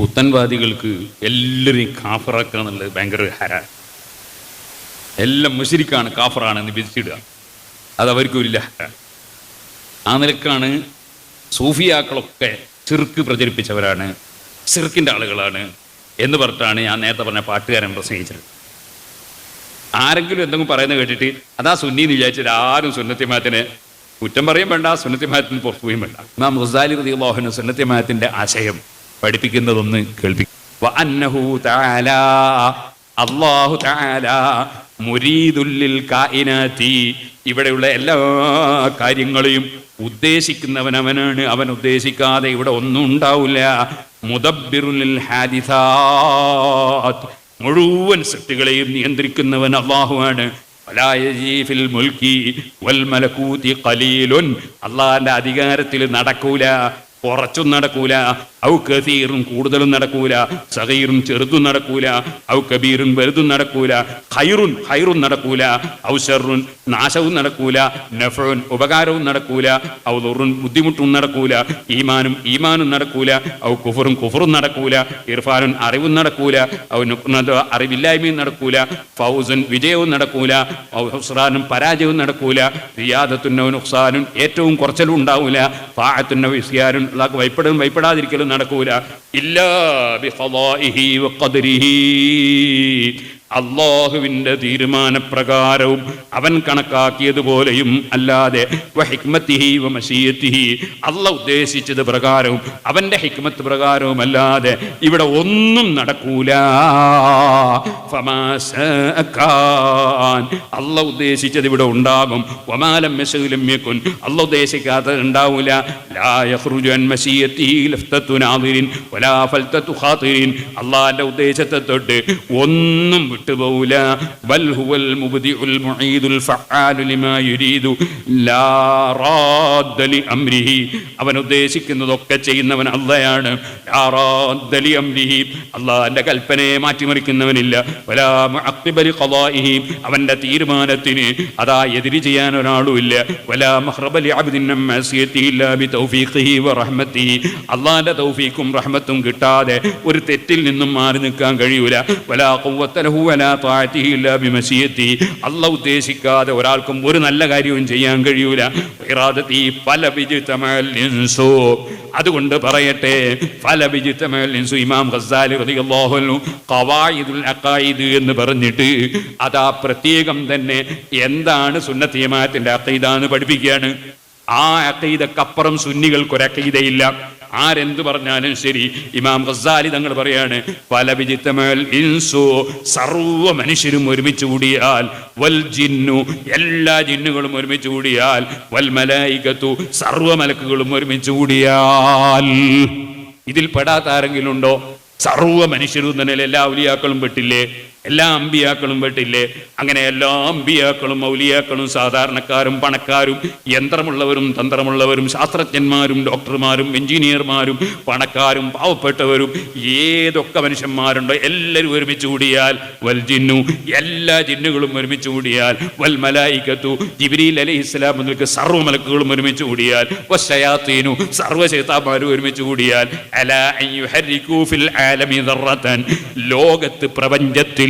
പുത്തൻവാദികൾക്ക് എല്ലാവരെയും കാഫറാക്കുക എന്നുള്ളത് ഭയങ്കര ഹര. എല്ലാം മുഷിരിക്കാണ് കാഫറാണ് എന്ന് വിധിച്ചിടുക. അത് അവർക്കൊരില്ല ആ നിലക്കാണ് സൂഫിയാക്കളൊക്കെ ചെറുക്ക് പ്രചരിപ്പിച്ചവരാണ് ചെറുക്കിന്റെ ആളുകളാണ് എന്ന് പറഞ്ഞിട്ടാണ് ഞാൻ നേരത്തെ പറഞ്ഞ പാട്ടുകാരൻ പ്രസംഗിച്ചത്. ആരെങ്കിലും എന്തെങ്കിലും പറയുന്നത് കേട്ടിട്ട് അതാ സുന്നി എന്ന് വിചാരിച്ചിട്ട് ആരും സുന്നത്യമാത്തിന് കുറ്റം പറയും വേണ്ട സുന്നത്തിമാത്തിന് പുറത്തു പോയും വേണ്ട. നാം മുസാലി അള്ളാഹുവിന് സുന്നത്തിമാത്തിന്റെ ആശയം പഠിപ്പിക്കുന്നതൊന്ന് കേൾപ്പിക്കും ഇവിടെയുള്ള എല്ലാ കാര്യങ്ങളെയും ഉദ്ദേശിക്കുന്നവനവനാണ്. അവൻ ഉദ്ദേശിക്കാതെ ഇവിടെ ഒന്നും ഉണ്ടാവില്ല. മുദബ്ബിറുൽ ഹാദിസാത്ത്. മുഴുവൻ സൃഷ്ടികളെയും നിയന്ത്രിക്കുന്നവൻ അള്ളാഹുവാണ് അള്ളാഹിന്റെ അധികാരത്തിൽ നടക്കൂല കുറച്ചും നടക്കൂല. ഔ കസീറും കൂടുതലും നടക്കൂല സഹീറും ചെറുതും നടക്കൂല ഔ കബീറും വലുതും നടക്കൂല ഹൈറുൻ ഹൈറും നടക്കൂല ഔ നാശവും നടക്കൂല നഫുൻ ഉപകാരവും നടക്കൂല ഔ ദുറുൻ ബുദ്ധിമുട്ടും നടക്കൂല ഈമാനും ഈമാനും നടക്കൂല ഔ കുഫറും കുഫറും നടക്കൂല ഇർഫാനുൻ അറിവും നടക്കൂല ഔ നുക്നതോ അറിവില്ലായ്മയും നടക്കൂല ഫൗസുൻ വിജയവും നടക്കൂല ഔ ഹുസ്റാനും പരാജയവും നടക്കൂല റിയാദത്തുന്നോ നുക്സാനും ഏറ്റവും കുറച്ചലും ഉണ്ടാവൂല ഫാഅത്തുന്നോ വിസ്യാനും വൈപ്പെടും വൈപ്പെടാതിരിക്കലും നടക്കൂല. അള്ളാഹുവിന്റെ തീരുമാനപ്രകാരവും അവൻ കണക്കാക്കിയതുപോലെയും അല്ലാതെ അല്ല ഉദ്ദേശിച്ചത് പ്രകാരവും അവന്റെ ഹിക്മത്ത് പ്രകാരവും അല്ലാതെ ഇവിടെ ഒന്നും നടക്കൂല. അല്ല ഉദ്ദേശിച്ചത് ഇവിടെ ഉണ്ടാകും. വമാലം മെസ്സൂലം അല്ല ഉദ്ദേശിക്കാത്തത് ഉണ്ടാവില്ല അള്ളാന്റെ ഉദ്ദേശത്തെ തൊട്ട് ഒന്നും വിട്ടുപോകില്ല അവൻ ഉദ്ദേശിക്കുന്നതൊക്കെ ചെയ്യുന്നവൻ അള്ളയാണ്. അള്ളാന്റെ കൽപ്പനയെ മാറ്റിമറിക്കുന്നവനില്ല. അവന്റെ തീരുമാനത്തിന് അതാ എതിരി ചെയ്യാൻ ഒരാളുമില്ല. വ തൗഫീഖും റഹ്മത്തും കിട്ടാതെ ഒരു തെറ്റിൽ നിന്നും മാറി നിൽക്കാൻ കഴിയൂല. മശിയത്തിഹി ഉദ്ദേശിക്കാതെ ഒരാൾക്കും ഒരു നല്ല കാര്യവും ചെയ്യാൻ കഴിയൂല. ബിജ്തമൽ ഇൻസു അതുകൊണ്ട് പറയട്ടെ. ഇമാം അഖായിദ് എന്ന് പറഞ്ഞിട്ട് അതാ പ്രത്യേകം തന്നെ എന്താണ് സുന്നത്തിയമാത്തിന്റെ അക്കൈതാന്ന് പഠിപ്പിക്കുകയാണ്. ആ അക്കൈതക്കപ്പുറം സുന്നികൾക്ക് ഒരക്കീതയില്ല ആരെന്ത് പറഞ്ഞാലും ശരി. ഇമാം ഖസാലി തങ്ങൾ പറയാണ് പല വിചിത്തമൽ ഇൻസു സർവ മനുഷ്യരും ഒരുമിച്ച് കൂടിയാൽ വൽ ജിന്നു എല്ലാ ജിന്നുകളും ഒരുമിച്ച് കൂടിയാൽ വൽ മലായികത്തു സർവ മലക്കുകളും ഒരുമിച്ച് കൂടിയാൽ. ഇതിൽ പെടാത്ത ആരെങ്കിലും ഉണ്ടോ? സർവ മനുഷ്യരും തന്നെ എല്ലാ ഉലിയാക്കളും പെട്ടില്ലേ? എല്ലാ അമ്പിയാക്കളും പെട്ടില്ലേ അങ്ങനെ എല്ലാ അമ്പിയാക്കളും മൗലിയാക്കളും സാധാരണക്കാരും പണക്കാരും യന്ത്രമുള്ളവരും തന്ത്രമുള്ളവരും ശാസ്ത്രജ്ഞന്മാരും ഡോക്ടർമാരും എഞ്ചിനീയർമാരും പണക്കാരും പാവപ്പെട്ടവരും ഏതൊക്കെ മനുഷ്യന്മാരുണ്ടോ എല്ലാവരും ഒരുമിച്ച് കൂടിയാൽ വൽ ജിന്നു എല്ലാ ജിന്നുകളും ഒരുമിച്ച് കൂടിയാൽ വൽ മലായിക്കത്തു ജിബിരിയിൽ അലൈഹി ഇസ്ലാം എന്നൊക്കെ സർവ മലക്കുകളും ഒരുമിച്ച് കൂടിയാൽ വശയാത്തീനു സർവ ചേത്താമാരും ഒരുമിച്ച് കൂടിയാൽ അലാ ഫിൽ ആലമി ലോകത്ത് പ്രപഞ്ചത്തിൽ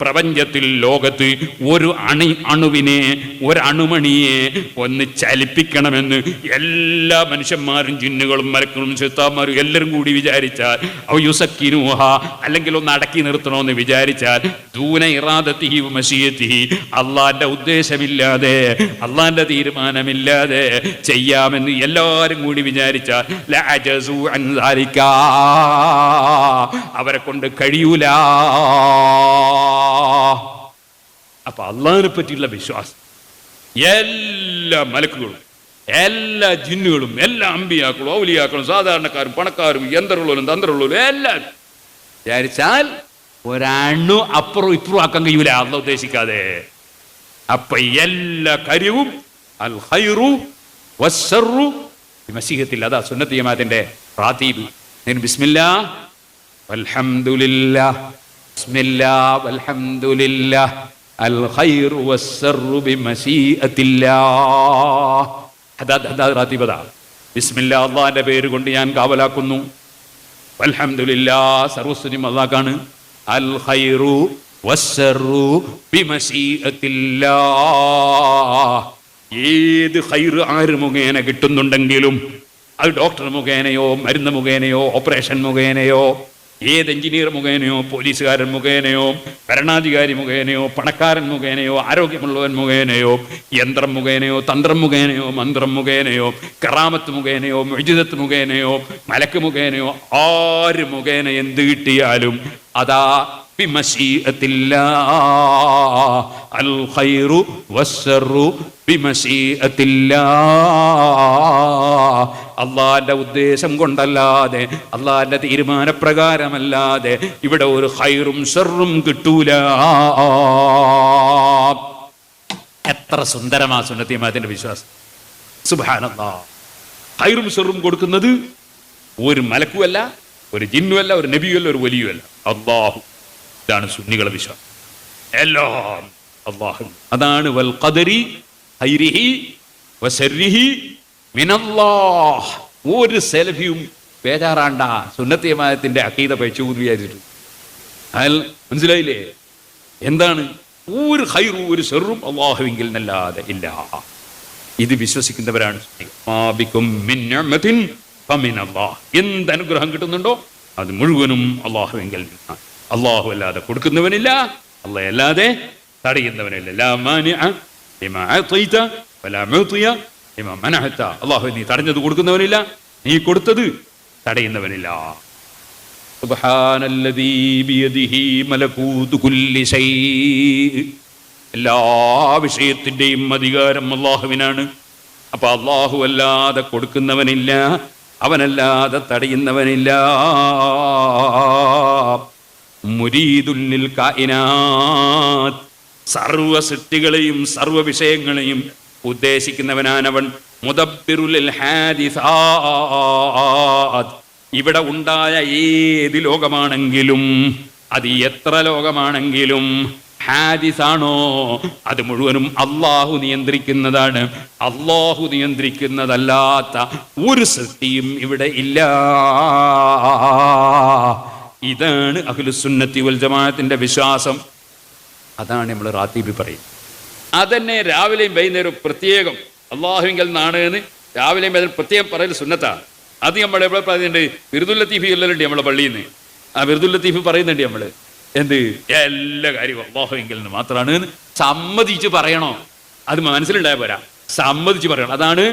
പ്രപഞ്ചത്തിൽ ലോകത്ത് ഒരു അണി അണുവിനെ ഒരു അണുമണിയെ ഒന്ന് ചലിപ്പിക്കണമെന്ന് എല്ലാ മനുഷ്യന്മാരും ജിന്നുകളും മരക്കളും ചെത്താന്മാരും എല്ലാവരും കൂടി വിചാരിച്ചാൽ യുസക്കിനൂഹ അല്ലെങ്കിൽ ഒന്ന് അടക്കി നിർത്തണമെന്ന് വിചാരിച്ചാൽ ദൂന ഇറാദത്തിഹി മഷീയത്തിഹി അള്ളാന്റെ ഉദ്ദേശമില്ലാതെ അള്ളാന്റെ തീരുമാനമില്ലാതെ ചെയ്യാമെന്ന് എല്ലാവരും കൂടി വിചാരിച്ചാൽ. അവരെ കൊണ്ട് കഴിയൂല അപ്പൊ അള്ളാഹിനെ പറ്റിയുള്ള വിശ്വാസം. എല്ലാ മലക്കുകളും എല്ലാ ജിന്നുകളും എല്ലാ അമ്പിയാക്കളും ഔലിയാക്കളും സാധാരണക്കാരും പണക്കാരും യന്ത്രമുള്ളവരും തന്ത്രമുള്ളവരും എല്ലാവരും വിചാരിച്ചാൽ ഒരണു അപ്പുറം ഇപ്പുറം ആക്കാൻ കഴിയൂല അല്ല ഉദ്ദേശിക്കാതെ. അപ്പൊ എല്ലാ കാര്യവും അൽ ഹൈറു വസ്സറു മസീഹത്തിൽ അതാ സുന്നത്ത് ജമാഅത്തിന്റെ ഞാൻ ബിസ്മില്ലാ വൽഹംദുലില്ലാ الله വൽഹംദുലില്ലാ അൽ ഖൈറു വസ്സറു ബിമശീഅത്തില്ലാ الله അതാ റാത്തീബ് അതാ. ബിസ്മില്ലാ അള്ളാഹിന്റെ പേര് കൊണ്ട് ഞാൻ കാവലാക്കുന്നു. അൽഹംദുലില്ലാ സർവസ്തുതിയും അള്ളാഹ്ക്കാണ് അൽ ഖൈറു വസ്സറു ബിമശീഅത്തില്ലാ ഏത് ഖൈറ് ആര് മുഖേന കിട്ടുന്നുണ്ടെങ്കിലും അത് ഡോക്ടർ മുഖേനയോ മരുന്ന് മുഖേനയോ ഓപ്പറേഷൻ മുഖേനയോ ഏത് എഞ്ചിനീയർ മുഖേനയോ പോലീസുകാരൻ മുഖേനയോ ഭരണാധികാരി മുഖേനയോ പണക്കാരൻ മുഖേനയോ ആരോഗ്യമുള്ളവൻ മുഖേനയോ യന്ത്രം മുഖേനയോ തന്ത്രം മുഖേനയോ മന്ത്രം മുഖേനയോ കറാമത്ത് മുഖേനയോ മൊഴിജിതത്ത് മുഖേനയോ മലക്ക് മുഖേനയോ ആര് മുഖേന എന്ത് കിട്ടിയാലും അതാ അൽ അള്ളാന്റെ ഉദ്ദേശം കൊണ്ടല്ലാതെ അള്ളാന്റെ തീരുമാനപ്രകാരമല്ലാതെ ഇവിടെ ഒരു ഹൈറും ഷെറും കിട്ടൂല. എത്ര സുന്ദരമാ സുന്നത്തിയമാതിന്റെ വിശ്വാസം. ഹൈറും ഷെറും കൊടുക്കുന്നത് ഒരു മലക്കുമല്ല ഒരു ജിന്നുമല്ല ഒരു നബിയുമല്ല ഒരു വലിയുമല്ല. അള്ളാഹു ഇതാണ് സുന്നികളെ വിശ്വാസം. എല്ലാം അള്ളാഹു അതാണ് വൽ ഖദരി ഹൈരിഹി വസരിഹി മിനല്ലാഹ്. ഒരു സെൽഫിയും ബേജാറാണ്ട സുന്നത്തിയമായത്തിന്റെ അക്കീത പഴിച്ചു എന്ന് വിചാരിച്ചിട്ട് അയാൾ മനസ്സിലായില്ലേ? എന്താണ്? ഒരു ഹൈറും ഒരു സെറും അള്ളാഹുവിങ്കിൽ നല്ലാതെ ഇല്ല. ഇത് വിശ്വസിക്കുന്നവരാണ്. എന്ത് അനുഗ്രഹം കിട്ടുന്നുണ്ടോ? അത് മുഴുവനും അള്ളാഹുവിങ്കിൽ അള്ളാഹു അല്ലാതെ കൊടുക്കുന്നവനില്ല. അള്ളാഹല്ലാതെ തടയുന്നവനില്ല. മനഅത അള്ളാഹു നീ തടഞ്ഞത് കൊടുക്കുന്നവനില്ല നീ കൊടുത്തത് തടയുന്നവനില്ല. എല്ലാ വിഷയത്തിന്റെയും അധികാരം അള്ളാഹുവിനാണ്. അപ്പൊ അള്ളാഹു അല്ലാതെ കൊടുക്കുന്നവനില്ല അവനല്ലാതെ തടയുന്നവനില്ല. മുരീദുല്ലിൽ കായിനാത്ത് സർവ സൃഷ്ടികളെയും സർവ വിഷയങ്ങളെയും ഉദ്ദേശിക്കുന്നവനാനവൻ ഹാദിസാത്ത് ഇവിടെ ഉണ്ടായ ഏത് ലോകമാണെങ്കിലും അത് എത്ര ലോകമാണെങ്കിലും ഹാദിസാണോ? അത് മുഴുവനും അള്ളാഹു നിയന്ത്രിക്കുന്നതാണ്. അള്ളാഹു നിയന്ത്രിക്കുന്നതല്ലാത്ത ഒരു സൃഷ്ടിയും ഇവിടെ ഇല്ല. ഇതാണ് അഖിലുസുന്നത്തി വൽ ജമാഅത്തിന്റെ വിശ്വാസം. അതാണ് നമ്മൾ റാത്തീബി പറയും അതന്നെ രാവിലെയും വൈകുന്നേരവും പ്രത്യേകം അള്ളാഹുവിങ്കൽ നിന്നാണ് എന്ന് രാവിലെയും അതിൽ പ്രത്യേകം പറയൽ സുന്നത്താണ്. അത് നമ്മൾ എവിടെ പറയുന്നുണ്ട്? ബിരുദുൽ ലത്തീഫ് നമ്മളെ പള്ളിയിൽ നിന്ന് ആ ബിരുദുൽ ലത്തീഫ് പറയുന്നുണ്ട് നമ്മൾ എന്ത്? എല്ലാ കാര്യവും അള്ളാഹുവിങ്കിൽ നിന്ന് മാത്രമാണ് സമ്മതിച്ച് പറയണോ? അത് മനസ്സിലുണ്ടായ പോരാ. സമ്മതിച്ച് പറയണം. അതാണ്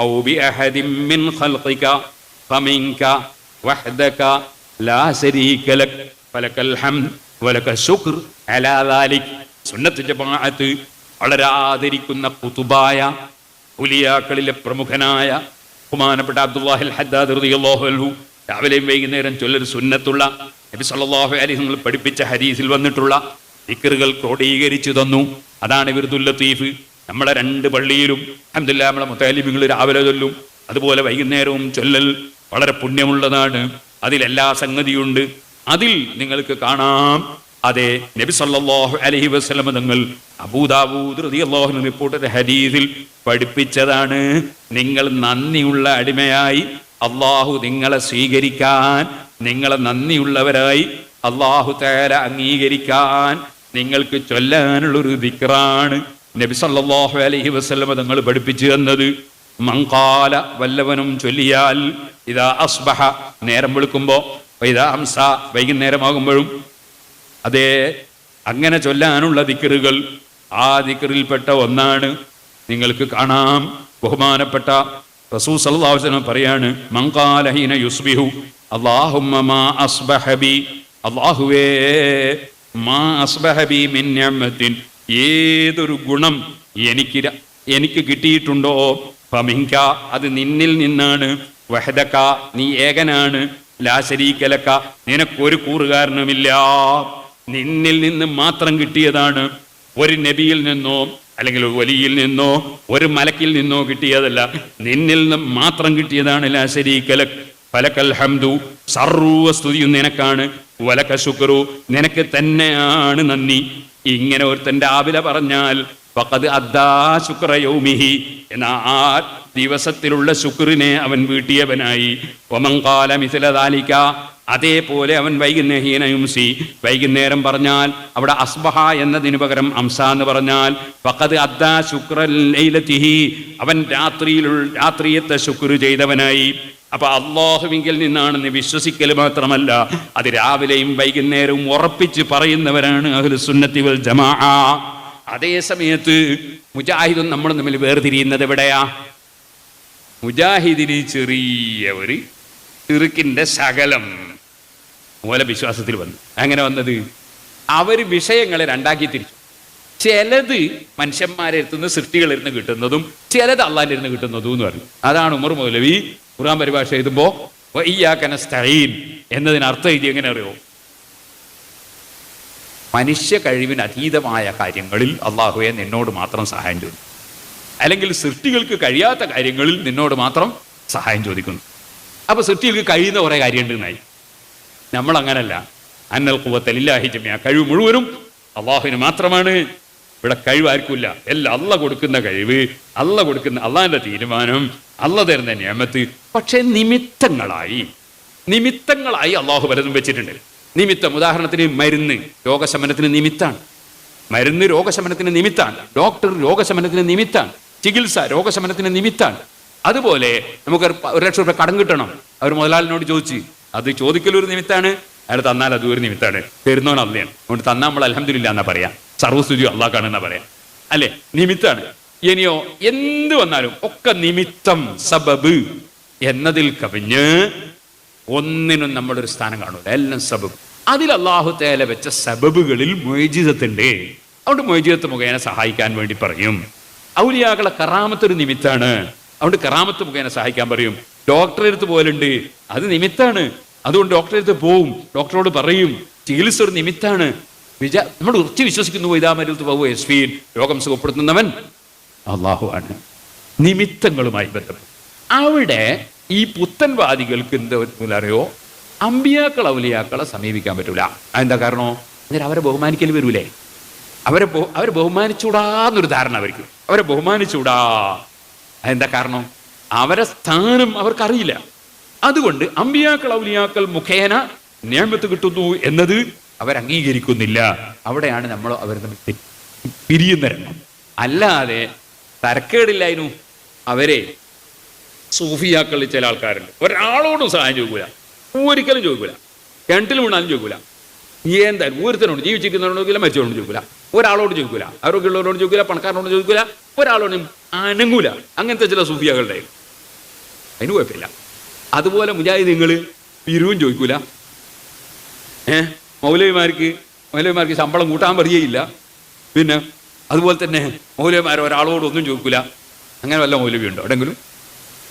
ഔ ബി അഹദിൻ മിൻ ഖൽഖിക ഫമിൻക വഹ്ദക ലാ ഹം ശുക്ർ സുന്നത്തിന്റെ വളരെ ആദരിക്കുന്ന പുതുബായ പ്രമുഖനായ ബഹുമാനപ്പെട്ട അബ്ദുല്ലാഹിൽ ഹദ്ദാദ് റളിയല്ലാഹു രാവിലെയും വൈകുന്നേരം ചൊല്ലൊരു സുന്നത്തുള്ള നബി സല്ലല്ലാഹു അലൈഹി നിങ്ങൾ പഠിപ്പിച്ച ഹരീസിൽ വന്നിട്ടുള്ള ദിക്കറുകൾ ക്രോഡീകരിച്ചു തന്നു. അതാണ് ഇവർ ലത്തീഫ്. നമ്മളെ രണ്ട് പള്ളിയിലും അഹമ്മദില്ല നമ്മളെ മുത്താലിമിങ്ങൾ രാവിലെ ചൊല്ലും. അതുപോലെ വൈകുന്നേരവും ചൊല്ലൽ വളരെ പുണ്യമുള്ളതാണ്. അതിലെല്ലാ സംഗതിയുണ്ട്. അതിൽ നിങ്ങൾക്ക് കാണാം. അതെ നബി സല്ലല്ലാഹു അലൈഹി വസല്ലം തങ്ങൾ അബൂദാവൂദ് റളിയല്ലാഹു റിപ്പോർട്ട് ഹദീസിൽ പഠിപ്പിച്ചതാണ്. നിങ്ങൾ നന്ദിയുള്ള അടിമയായി അള്ളാഹു നിങ്ങളെ സ്വീകരിക്കാൻ നിങ്ങളെ നന്ദിയുള്ളവരായി അള്ളാഹു തേര അംഗീകരിക്കാൻ നിങ്ങൾക്ക് ചൊല്ലാനുള്ളൊരു ദിക്റാണ് നബി സല്ലല്ലാഹു അലൈഹി വസല്ലം തങ്ങൾ പഠിപ്പിച്ചു തന്നത്. മങ്കാല വല്ലവനും ചൊല്ലിയാൽ ഇതാ അസ്ബഹ നേരം വെളുക്കുമ്പോ ഇതാ ഹംസ വൈകുന്നേരമാകുമ്പോഴും. അതേ അങ്ങനെ ചൊല്ലാനുള്ള ദിക്കറുകൾ ആ ദിക്കറിൽപ്പെട്ട ഒന്നാണ്. നിങ്ങൾക്ക് കാണാം ബഹുമാനപ്പെട്ട റസൂ വസല്ലം പറയാണ് മങ്കാലഹീന യുസ്ബിഹു അല്ലാഹുമ്മ മാ അല്ലാഹുവേ മാ അസ്ബഹ ബി മിൻ ഏതൊരു ഗുണം എനിക്ക് എനിക്ക് കിട്ടിയിട്ടുണ്ടോ ഫമിങ്ക അത് നിന്നിൽ നിന്നാണ്. വഹദക്ക നീ ഏകനാണ്. ലാശരീക്കലക്ക നിനക്കൊരു കൂറുകാരനുമില്ല. നിന്നിൽ നിന്ന് മാത്രം കിട്ടിയതാണ്. ഒരു നബിയിൽ നിന്നോ അല്ലെങ്കിൽ ഒരു വലിയിൽ നിന്നോ ഒരു മലക്കിൽ നിന്നോ കിട്ടിയതല്ല. നിന്നിൽ നിന്ന് മാത്രം കിട്ടിയതാണ് ലാശരീക്കലക് ഫലക്കൽ ഹംദു സർവ സ്തുതിയും നിനക്കാണ്. വലക്ക ശുക്രു നിനക്ക് തന്നെയാണ് നന്ദി. ഇങ്ങനെ ഒരുത്തൻ രാവിലെ പറഞ്ഞാൽ ഫഖദ് അദ്ദാ ശുക്ര യൗമിഹി എന്ന ആ ദിവസത്തിലുള്ള ശുക്രിനെ അവൻ വീട്ടിയവനായി. ഒമങ്കാല മിഥിലതാലിക്ക അതേപോലെ അവൻ വൈകുന്നേഹീനയുംസി വൈകുന്നേരം പറഞ്ഞാൽ അവിടെ അസ്ബഹ എന്നതിനു പകരം അംസ എന്ന് പറഞ്ഞാൽ ഫഖദ് അദ്ദാ ശുക്രൽ ലൈലത്തിഹി. അവൻ രാത്രിയിലുള്ള രാത്രിയത്തെ ശുക്ര ചെയ്തവനായി. അപ്പൊ അള്ളാഹുവിങ്കിൽ നിന്നാണെന്ന് വിശ്വസിക്കൽ മാത്രമല്ല അത് രാവിലെയും വൈകുന്നേരവും ഉറപ്പിച്ച് പറയുന്നവരാണ് അഹ്ലു സുന്നത്തി വൽ ജമാ അതേ സമയത്ത് മുജാഹിദും നമ്മളും തമ്മിൽ വേർതിരിയുന്നത് എവിടെയാ? മുജാഹിദിന് ചെറിയ ഒരു ചെറുക്കിന്റെ ശകലം മൂല വിശ്വാസത്തിൽ വന്നു. അങ്ങനെ വന്നത്? അവർ വിഷയങ്ങളെ രണ്ടാക്കി തിരിച്ചു. ചിലത് മനുഷ്യന്മാരെ ഇരുന്ന് സൃഷ്ടികളിൽ നിന്ന് കിട്ടുന്നതും ചിലത് അള്ളാന്റെ ഇരുന്ന് കിട്ടുന്നതും എന്ന് പറഞ്ഞു. അതാണ് ഉമർ മൗലവി ഖുറാൻ പരിഭാഷ എഴുതുമ്പോ വയ്യാക്കന സ്ഥൈൻ എന്നതിന് അർത്ഥം എഴുതി എങ്ങനെ അറിയോ മനുഷ്യ കഴിവിന് അതീതമായ കാര്യങ്ങളിൽ അള്ളാഹുവെ നിന്നോട് മാത്രം സഹായം ചോദിക്കും. അല്ലെങ്കിൽ സൃഷ്ടികൾക്ക് കഴിയാത്ത കാര്യങ്ങളിൽ നിന്നോട് മാത്രം സഹായം ചോദിക്കുന്നു. അപ്പൊ സൃഷ്ടികൾക്ക് കഴിയുന്ന കുറെ കാര്യമുണ്ട് എന്നായി. നമ്മൾ അങ്ങനല്ല അന്നൽ കുവത്തലില്ലാഹി ജമ്യ കഴിവ് മുഴുവനും അള്ളാഹുവിന് മാത്രമാണ്. ഇവിടെ കഴിവ് ആർക്കുമില്ല. എല്ലാം അല്ല കൊടുക്കുന്ന കഴിവ് അല്ല കൊടുക്കുന്ന അള്ളാഹിന്റെ തീരുമാനം അല്ല തരുന്ന നിയമത്ത്. പക്ഷെ നിമിത്തങ്ങളായി നിമിത്തങ്ങളായി അള്ളാഹു പലതും വെച്ചിട്ടുണ്ട്. നിമിത്തം. ഉദാഹരണത്തിന് മരുന്ന് രോഗശമനത്തിന് നിമിത്താണ് മരുന്ന് രോഗശമനത്തിന് നിമിത്താണ് ഡോക്ടർ രോഗശമനത്തിന് നിമിത്താണ് ചികിത്സ രോഗശമനത്തിന് നിമിത്താണ് അതുപോലെ നമുക്ക് ഒരു ലക്ഷം രൂപ കടം കിട്ടണം. അവർ മുതലാളിനോട് ചോദിച്ചു അത് ചോദിക്കലൊരു നിമിത്താണ് അയാൾ തന്നാൽ അത് ഒരു നിമിത്താണ് തരുന്നവൻ അല്ലയാണ് അതുകൊണ്ട് തന്നാൽ നമ്മൾ അലഹമില്ല എന്നാ പറയാം. സർവസ്തുതി അള്ളാഹ്ക്കാണ് എന്നാ പറയാം. അല്ലെ? നിമിത്താണ് ഇനിയോ എന്ത് വന്നാലും ഒക്കെ നിമിത്തം സബബ് എന്നതിൽ കവിഞ്ഞ് ഒന്നിനും നമ്മളൊരു സ്ഥാനം കാണൂല. എല്ലാം സബബ്. അതിൽ അള്ളാഹു തേല വെച്ച സബബുകളിൽ മൊയ്ജിതത്തുണ്ട് അതുകൊണ്ട് മൊയ്ജിതത്ത് മുഖേന സഹായിക്കാൻ വേണ്ടി പറയും. ഔലിയാക്കളെ കറാമത്തൊരു നിമിത്താണ്. അതുകൊണ്ട് കറാമത്ത് മുഖേന സഹായിക്കാൻ പറയും. ഡോക്ടറെ അടുത്ത് പോലുണ്ട് അത് നിമിത്താണ്. അതുകൊണ്ട് ഡോക്ടറെ അടുത്ത് പോവും. ഡോക്ടറോട് പറയും. ചികിത്സ ഒരു നിമിത്താണ്. വിചാ നമ്മൾ ഉറച്ചു വിശ്വസിക്കുന്നു ഇതാമരുത്ത് പോകും എസ് ഫീൻ രോഗം സുഖപ്പെടുത്തുന്നവൻ അള്ളാഹു ആണ്. നിമിത്തങ്ങളുമായി ബന്ധപ്പെട്ട്. അവിടെ ഈ പുത്തൻവാദികൾക്ക് എന്താ അറിയോ? അമ്പിയാക്കൾ അവലിയാക്കളെ സമീപിക്കാൻ പറ്റൂല. അതെന്താ കാരണോ? അന്നേരം അവരെ ബഹുമാനിക്കൽ വരൂലേ? അവരെ അവരെ ബഹുമാനിച്ചൂടാന്നൊരു ധാരണ അവർക്ക്. അവരെ ബഹുമാനിച്ചൂടാ. അതെന്താ കാരണം? അവരെ സ്ഥാനം അവർക്കറിയില്ല. അതുകൊണ്ട് അമ്പിയാക്കൾ ഔലിയാക്കൾ മുഖേന നിയമത്ത് കിട്ടുന്നു എന്നത് അവരംഗീകരിക്കുന്നില്ല. അവിടെയാണ് നമ്മൾ അവർ തമ്മിൽ പിരിയുന്നരണം അല്ലാതെ തരക്കേടില്ലായിരുന്നു. അവരെ സൂഫിയാക്കളിൽ ചില ആൾക്കാരുണ്ട്. ഒരാളോടും സഹായം ചോദിക്കൂല. ഒരിക്കലും ചോദിക്കൂല. കിണറ്റിൽ വീണാലും ചോദിക്കൂല. എന്തായാലും ഒരുത്തനോട് ജീവിച്ചിരിക്കുന്നവരോട് ചോദിക്കില്ല മരിച്ചവരോട് ചോദിക്കില്ല ഒരാളോട് ചോദിക്കൂല. ആരോഗ്യമുള്ളവരോട് ചോദിക്കില്ല പണക്കാരനോട് ചോദിക്കൂല. ഒരാളോടും അനങ്ങൂല. അങ്ങനത്തെ ചില സൂഫിയാക്കളുടെ അതിന് കുഴപ്പമില്ല. അതുപോലെ മുജാഹിദ് നിങ്ങൾ പിരിവും ചോദിക്കൂല. ഏ? മൗലവിമാർക്ക് മൗലവിമാർക്ക് ശമ്പളം കൂട്ടാൻ പറയുകയില്ല പിന്നെ അതുപോലെ തന്നെ മൗലവിമാർ ഒരാളോട് ഒന്നും ചോദിക്കൂല. അങ്ങനെ വല്ല മൗലവി ഉണ്ടോ എവിടെങ്കിലും?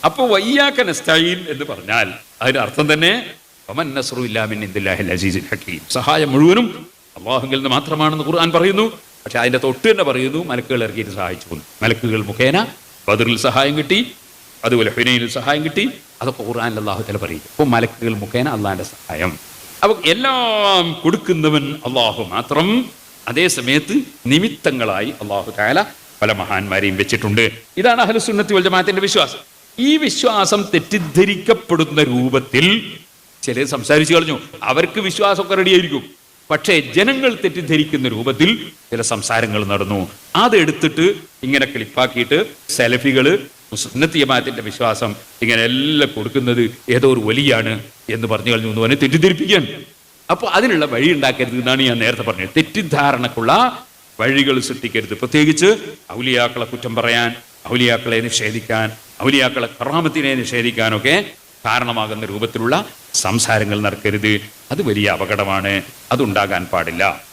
അപ്പോൾ വയ്യാക്ക നസ്തഈൻ എന്ന് പറഞ്ഞാൽ അതിന്റെ അർത്ഥം തന്നെ ഹക്കീം. സഹായം മുഴുവനും അള്ളാഹുങ്കിൽ നിന്ന് മാത്രമാണെന്ന് ഖുർആൻ പറയുന്നു. പക്ഷെ അതിന്റെ തൊട്ട് തന്നെ പറയുന്നു മലക്കുകൾ ഇറക്കിയിട്ട് സഹായിച്ചു പോകുന്നു മലക്കുകൾ മുഖേന ബദറിൽ സഹായം കിട്ടി അതുപോലെ ഹുനയിൽ സഹായം കിട്ടി അതൊക്കെ ഖുർആനിൽ അള്ളാഹു തല പറയും അപ്പോൾ മലക്കുകൾ മുഖേന അള്ളാഹിന്റെ സഹായം. അപ്പൊ എല്ലാം കൊടുക്കുന്നവൻ അള്ളാഹു മാത്രം. അതേ സമയത്ത് നിമിത്തങ്ങളായി അള്ളാഹു കാല പല മഹാന്മാരെയും വെച്ചിട്ടുണ്ട്. ഇതാണ് അഹ്ലുസുന്നത്തി വൽ ജമാഅത്തിന്റെ വിശ്വാസം. ഈ വിശ്വാസം തെറ്റിദ്ധരിക്കപ്പെടുന്ന രൂപത്തിൽ ചിലർ സംസാരിച്ചു കളഞ്ഞു. അവർക്ക് വിശ്വാസമൊക്കെ റെഡിയായിരിക്കും പക്ഷേ ജനങ്ങൾ തെറ്റിദ്ധരിക്കുന്ന രൂപത്തിൽ ചില സംസാരങ്ങൾ നടന്നു. അതെടുത്തിട്ട് ഇങ്ങനെ ക്ലിപ്പാക്കിയിട്ട് സെലഫികൾ സുന്നത്തിയമാത്തിന്റെ വിശ്വാസം ഇങ്ങനെ എല്ലാം കൊടുക്കുന്നത് ഏതോ ഒരു വലിയാണ് എന്ന് പറഞ്ഞു കളഞ്ഞു എന്ന് തെറ്റിദ്ധരിപ്പിക്കാൻ അപ്പൊ അതിനുള്ള വഴി ഉണ്ടാക്കരുത് എന്നാണ് ഞാൻ നേരത്തെ പറഞ്ഞത്. തെറ്റിദ്ധാരണക്കുള്ള വഴികൾ സൃഷ്ടിക്കരുത്. പ്രത്യേകിച്ച് ഔലിയാക്കളെ കുറ്റം പറയാൻ ഔലിയാക്കളെ നിഷേധിക്കാൻ ഔലിയാക്കളെ കറാമത്തിനെ നിഷേധിക്കാനൊക്കെ കാരണമാകുന്ന രൂപത്തിലുള്ള സംസാരങ്ങൾ നടക്കരുത്. അത് വലിയ അപകടമാണ്. അതുണ്ടാകാൻ പാടില്ല.